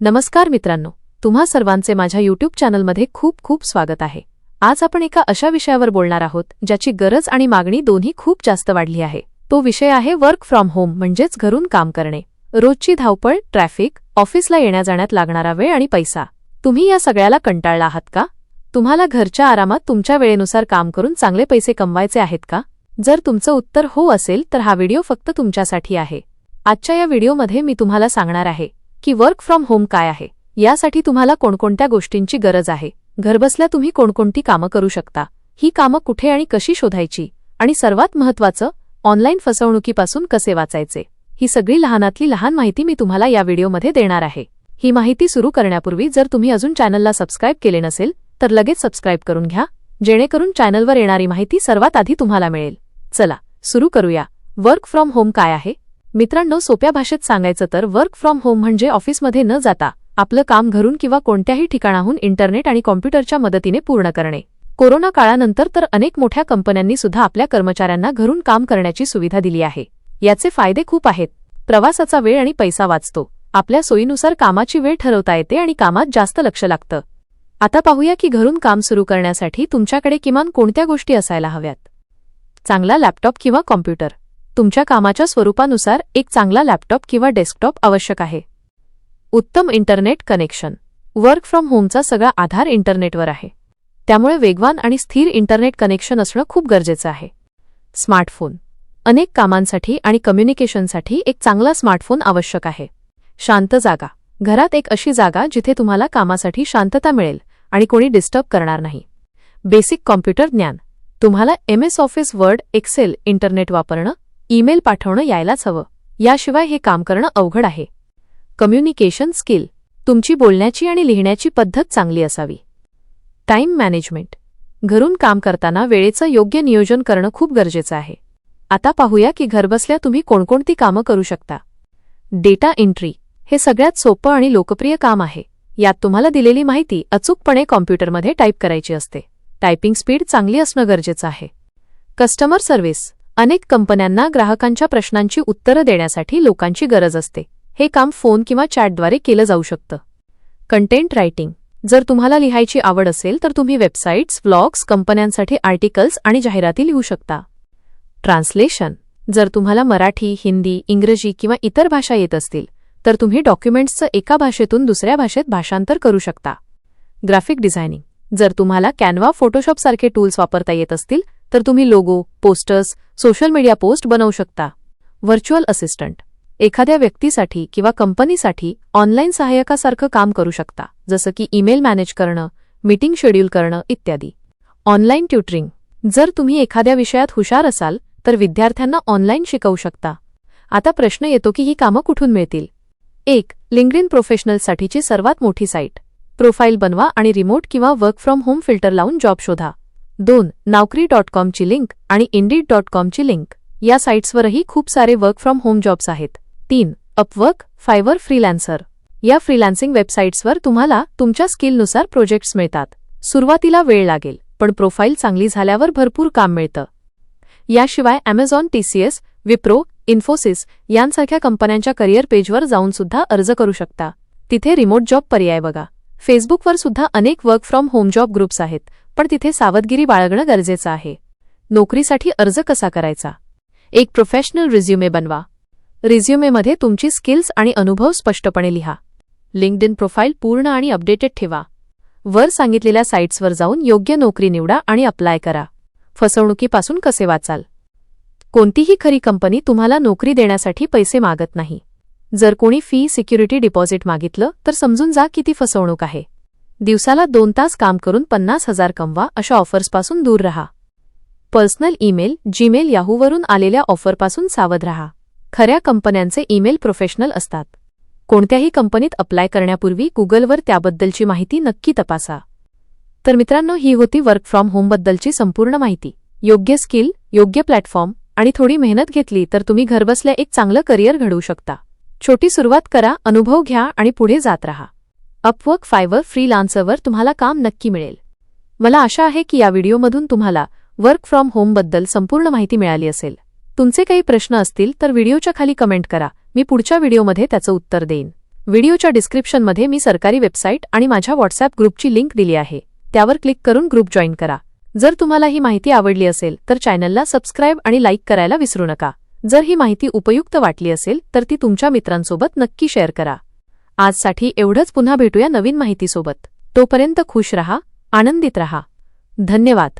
नमस्कार मित्रांनो तुम्हा सर्वांचे माझ्या यूट्यूब चॅनलमध्ये खूप खूप स्वागत आहे. आज आपण एका अशा विषयावर बोलणार आहोत ज्याची गरज आणि मागणी दोन्ही खूप जास्त वाढली आहे. तो विषय आहे वर्क फ्रॉम होम म्हणजेच घरून काम करणे. रोजची धावपळ ट्रॅफिक ऑफिसला येण्या जाण्यात लागणारा वेळ आणि पैसा. तुम्ही या सगळ्याला कंटाळला आहात का? तुम्हाला घरच्या आरामात तुमच्या वेळेनुसार काम करून चांगले पैसे कमवायचे आहेत का? जर तुमचं उत्तर हो असेल तर हा व्हिडिओ फक्त तुमच्यासाठी आहे. आजच्या या व्हिडिओमध्ये मी तुम्हाला सांगणार आहे की वर्क फ्रॉम होम काय आहे? यासाठी तुम्हाला कोणकोणत्या गोष्टींची गरज आहे? घरबसल्या तुम्ही कोणकोणती कामं करू शकता? ही कामं कुठे आणि कशी शोधायची? आणि सर्वात महत्त्वाचं ऑनलाईन फसवणुकीपासून कसे वाचायचे? ही सगळी लहानातली लहान माहिती मी तुम्हाला या व्हिडिओमध्ये देणार आहे. ही माहिती सुरू करण्यापूर्वी जर तुम्ही अजून चॅनलला सबस्क्राईब केले नसेल तर लगेच सबस्क्राईब करून घ्या जेणेकरून चॅनलवर येणारी माहिती सर्वात आधी तुम्हाला मिळेल. चला सुरू करूया. वर्क फ्रॉम होम काय आहे? मित्रांनो सोप्या भाषेत सांगायचं तर वर्क फ्रॉम होम म्हणजे ऑफिसमध्ये न जाता आपलं काम घरून किंवा कोणत्याही ठिकाणाहून इंटरनेट आणि कॉम्प्युटरच्या मदतीने पूर्ण करणे. कोरोना काळानंतर तर अनेक मोठ्या कंपन्यांनी सुद्धा आपल्या कर्मचाऱ्यांना घरून काम करण्याची सुविधा दिली आहे. याचे फायदे खूप आहेत. प्रवासाचा वेळ आणि पैसा वाचतो. आपल्या सोयीनुसार कामाची वेळ ठरवता येते आणि कामात जास्त लक्ष लागतं. आता पाहूया की घरून काम सुरू करण्यासाठी तुमच्याकडे किमान कोणत्या गोष्टी असायला हव्यात? चांगला लॅपटॉप किंवा कॉम्प्युटर? तुमच्या कामाच्या स्वरूपानुसार एक चांगला लॅपटॉप किंवा डेस्कटॉप आवश्यक आहे. उत्तम इंटरनेट कनेक्शन. वर्क फ्रॉम होमचा सगळा आधार इंटरनेटवर आहे. त्यामुळे वेगवान आणि स्थिर इंटरनेट कनेक्शन असणं खूप गरजेचं आहे. स्मार्टफोन. अनेक कामांसाठी आणि कम्युनिकेशनसाठी एक चांगला स्मार्टफोन आवश्यक आहे. शांत जागा. घरात एक अशी जागा जिथे तुम्हाला कामासाठी शांतता मिळेल. आणि कोणी डिस्टर्ब करणार नाही. बेसिक कॉम्प्युटर ज्ञान. तुम्हाला M S office word excel internet वापरणं ईमेल पाठवणं यायलाच हवं. याशिवाय हे काम करणं अवघड आहे. कम्युनिकेशन स्किल तुमची बोलण्याची आणि लिहिण्याची पद्धत चांगली असावी. टाईम मॅनेजमेंट घरून काम करताना वेळेचं योग्य नियोजन करणं खूप गरजेचं आहे. आता पाहूया की घरबसल्या तुम्ही कोणकोणती कामं करू शकता. डेटा एंट्री हे सगळ्यात सोपं आणि लोकप्रिय काम आहे. यात तुम्हाला दिलेली माहिती अचूकपणे कॉम्प्युटरमध्ये टाईप करायची असते. टायपिंग स्पीड चांगली असणं गरजेचं आहे. Customer service. अनेक कंपन्यांना ग्राहकांच्या प्रश्नांची उत्तरं देण्यासाठी लोकांची गरज असते. हे काम फोन किंवा चॅटद्वारे केलं जाऊ शकतं. Content writing. जर तुम्हाला लिहायची आवड असेल तर तुम्ही वेबसाईट्स ब्लॉग्स कंपन्यांसाठी आर्टिकल्स आणि जाहिराती लिहू शकता. ट्रान्सलेशन. जर तुम्हाला मराठी हिंदी इंग्रजी किंवा इतर भाषा येत असतील तर तुम्ही डॉक्युमेंट्सचं एका भाषेतून दुसऱ्या भाषेत भाषांतर करू शकता. Graphic designing. जर तुम्हाला कॅनवा फोटोशॉपसारखे टूल्स वापरता येत असतील तर तुम्ही logo posters social media post बनवू शकता. Virtual assistant. एखाद्या व्यक्तीसाठी किंवा कंपनीसाठी ऑनलाईन सहाय्यकासारखं काम करू शकता जसं की ईमेल मॅनेज करणं मीटिंग शेड्यूल करणं इत्यादी. Online tutoring. जर तुम्ही एखाद्या विषयात हुशार असाल तर विद्यार्थ्यांना ऑनलाईन शिकवू शकता. आता प्रश्न येतो की ही कामं कुठून मिळतील? एक लिंगडिन प्रोफेशनलसाठीची सर्वात मोठी साईट. प्रोफाईल बनवा आणि रिमोट किंवा वर्क फ्रॉम होम फिल्टर लावून जॉब शोधा. दोन नावकरी डॉट कॉमची लिंक आणि इंडीड डॉट कॉमची लिंक. या साईट्सवरही खूप सारे वर्क फ्रॉम होम जॉब्स आहेत. तीन अपवर्क फायवर फ्रीलॅन्सर. या फ्रीलान्सिंग वेबसाईट्सवर तुम्हाला तुमच्या स्किलनुसार प्रोजेक्ट्स मिळतात. सुरुवातीला वेळ लागेल पण प्रोफाईल चांगली झाल्यावर भरपूर काम मिळतं. याशिवाय अमेझॉन टीसीएस विप्रो इन्फोसिस यांसारख्या कंपन्यांच्या करिअर पेजवर जाऊन सुद्धा अर्ज करू शकता. तिथे रिमोट जॉब पर्याय बघा. फेसबुकवर सुद्धा अनेक work from home job groups आहेत पण तिथे सावधगिरी बाळगणं गरजेचं आहे. नोकरीसाठी अर्ज कसा करायचा? एक प्रोफेशनल रिझ्युमे बनवा. रिझ्युमेमध्ये तुमची स्किल्स आणि अनुभव स्पष्टपणे लिहा. लिंक्डइन प्रोफाईल पूर्ण आणि अपडेटेड ठेवा. वर सांगितलेल्या साईट्सवर जाऊन योग्य नोकरी निवडा आणि अप्लाय करा. फसवणुकीपासून कसे वाचाल? कोणतीही खरी कंपनी तुम्हाला नोकरी देण्यासाठी पैसे मागत नाही. जर कोणी फी सिक्युरिटी डिपॉझिट मागितलं तर समजून जा की ती फसवणूक आहे. दिवसाला दोन तास काम करून पन्नास हजार कमवा अशा ऑफर्सपासून दूर राहा. पर्सनल ईमेल जीमेल याहूवरून आलेल्या ऑफरपासून सावध राहा. खऱ्या कंपन्यांचे ईमेल प्रोफेशनल असतात. कोणत्याही कंपनीत अप्लाय करण्यापूर्वी गुगलवर त्याबद्दलची माहिती नक्की तपासा. तर मित्रांनो ही होती वर्क फ्रॉम होमबद्दलची संपूर्ण माहिती. योग्य स्किल योग्य प्लॅटफॉर्म आणि थोडी मेहनत घेतली तर तुम्ही घरबसल्या एक चांगलं करिअर घडवू शकता. छोटी सुरुवात करा अनुभव घ्या आणि पुढे जात राहा. अपवर्क फायवर फ्रीलान्सरवर तुम्हाला काम नक्की मिळेल. मला आशा आहे की या व्हिडिओमधून तुम्हाला वर्क फ्रॉम होमबद्दल संपूर्ण माहिती मिळाली असेल. तुमचे काही प्रश्न असतील तर व्हिडिओच्या खाली कमेंट करा. मी पुढच्या व्हिडिओमध्ये त्याचं उत्तर देईन. व्हिडिओच्या डिस्क्रिप्शनमध्ये मी सरकारी वेबसाईट आणि माझ्या व्हॉट्सॲप ग्रुपची लिंक दिली आहे. त्यावर क्लिक करून ग्रुप जॉईन करा. जर तुम्हाला ही माहिती आवडली असेल तर चॅनलला सबस्क्राईब आणि लाईक करायला विसरू नका. जर ही माहिती उपयुक्त वाटली असेल तर ती तुमच्या मित्रांसोबत नक्की शेअर करा. आजसाठी एवढंच. पुन्हा भेटूया नवीन माहितीसोबत. तोपर्यंत खुश रहा आनंदित रहा. धन्यवाद.